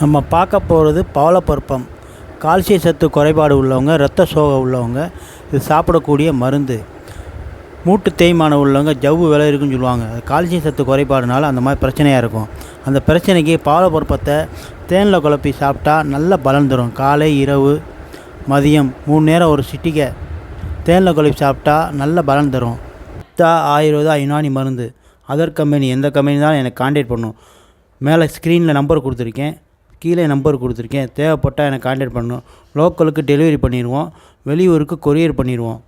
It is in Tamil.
நம்ம பார்க்க போகிறது பவளப்பருப்பம் கால்சிய சத்து குறைபாடு உள்ளவங்க இரத்த சோகை உள்ளவங்க இது சாப்பிடக்கூடிய மருந்து. மூட்டு தேய்மானம் உள்ளவங்க ஜவ்வு விலை இருக்குன்னு சொல்லுவாங்க. கால்சிய கால்சியம் சத்து குறைபாடுனால அந்த மாதிரி பிரச்சனையாக இருக்கும். அந்த பிரச்சனைக்கு பவளப்பருப்பத்தை தேனில் குழப்பி சாப்பிட்டா நல்ல பலன் தரும். காலை இரவு மதியம் மூணு நேரம் ஒரு சிட்டிகை தேனில் குழப்பி சாப்பிட்டா நல்ல பலன் தரும். தா ஆயுர்வேதா யுனானி மருந்து. அதர் கம்பெனி எந்த கம்பெனி தான் எனக்கு கான்டாக்ட் பண்ணும். மேலே ஸ்க்ரீனில் நம்பர் கொடுத்துருக்கேன். கீழே நம்பர் கொடுத்துருக்கேன். தேவைப்பட்டால் எனக்கு காண்டக்ட் பண்ணணும் லோக்கலுக்கு டெலிவரி பண்ணிடுவோம் வெளியூருக்கு கொரியர் பண்ணிடுவோம்